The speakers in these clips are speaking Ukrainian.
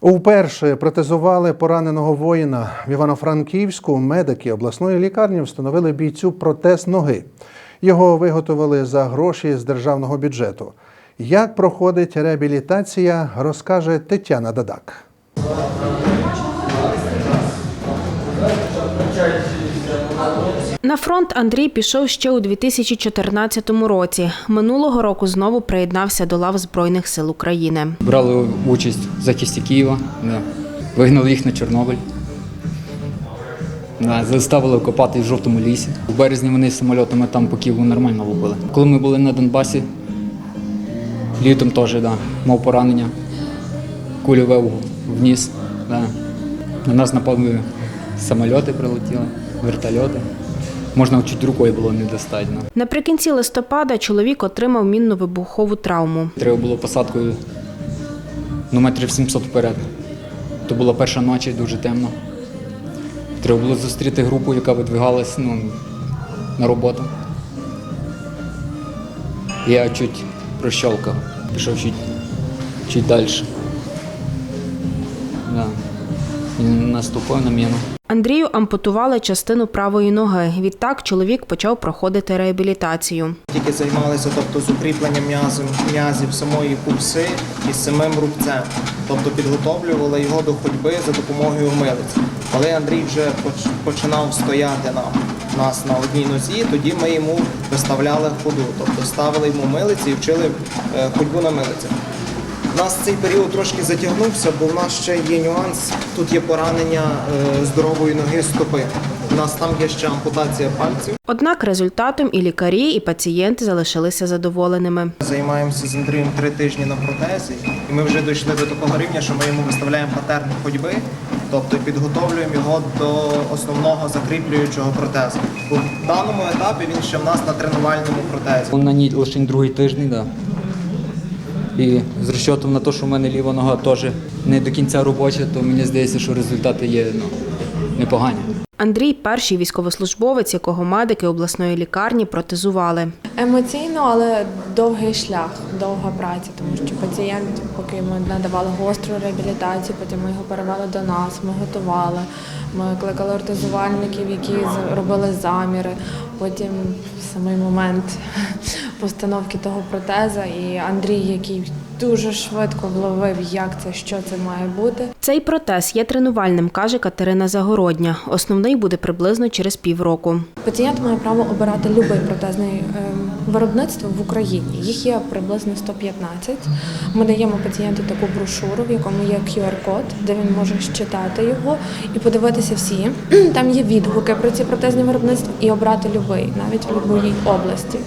Уперше протезували пораненого воїна в Івано-Франківську. Медики обласної лікарні встановили бійцю протез ноги. Його виготовили за гроші з державного бюджету. Як проходить реабілітація, розкаже Тетяна Дадак. На фронт Андрій пішов ще у 2014 році. Минулого року знову приєднався до лав Збройних сил України. Брали участь в захисті Києва, вигнали їх на Чорнобиль. Заставили копати в жовтому лісі. У березні вони самольотами там по Києву нормально лупили. Коли ми були на Донбасі, літом теж да, мав поранення, кулю вев в ніс. Да. На нас напали самольоти прилетіли, вертольоти. Можна чуть рукою було не достати. да. Наприкінці листопада чоловік отримав мінно-вибухову травму. Треба було посадкою ну, метрів 700 вперед. То була перша ночі, дуже темно. Треба було зустріти групу, яка видвигалась ну, на роботу. Я чуть прощолкав, пішов чуть, чуть далі. Наступив на міну. Андрію ампутували частину правої ноги. Відтак чоловік почав проходити реабілітацію. Тільки займалися тобто, з укріпленням м'язів, м'язів самої пупси і самим рубцем. Тобто підготовлювали його до ходьби за допомогою милиць. Коли Андрій вже починав стояти на нас на одній нозі, тоді ми йому виставляли ходу, тобто ставили йому милиці і вчили е, ходьбу на милицях. У нас цей період трошки затягнувся, бо в нас ще є нюанс. Тут є поранення е, здорової ноги стопи. У нас там є ще ампутація пальців. Однак результатом і лікарі, і пацієнти залишилися задоволеними. Займаємося з Андрієм три тижні на протезі, і ми вже дійшли до такого рівня, що ми йому виставляємо патерн ходьби, тобто підготовлюємо його до основного закріплюючого протезу. У даному етапі він ще в нас на тренувальному протезі. На ній лише другий тиждень, да. І з розчотом на те, що в мене ліва нога теж не до кінця робоча, то мені здається, що результати є ну, непогані. Андрій перший військовослужбовець, якого медики обласної лікарні протезували. Емоційно, але довгий шлях, довга праця, тому що пацієнт, поки ми надавали гостру реабілітацію, потім ми його перевели до нас, ми готували, ми кликали ортезувальників, які робили заміри. Потім в самий момент постановки того протеза, і Андрій, який дуже швидко вловив, як це, що це має бути. Цей протез є тренувальним, каже Катерина Загородня. Основний буде приблизно через півроку. Пацієнт має право обирати будь-який протезний ем, виробництво в Україні. Їх є приблизно 115. Ми даємо пацієнту таку брошуру, в якому є QR-код, де він може щитати його і подивитися всі. Там є відгуки про ці протезні виробництва і обрати будь-який, навіть в будь-якій області.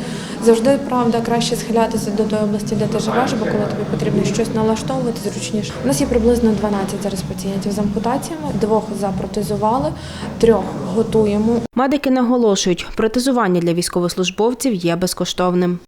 Завжди правда краще схилятися до тої області, де ти живеш, бо коли тобі потрібно щось налаштовувати, зручніше. У нас є приблизно 12 зараз пацієнтів з ампутаціями, двох запротезували, трьох готуємо. Медики наголошують, протезування для військовослужбовців є безкоштовним.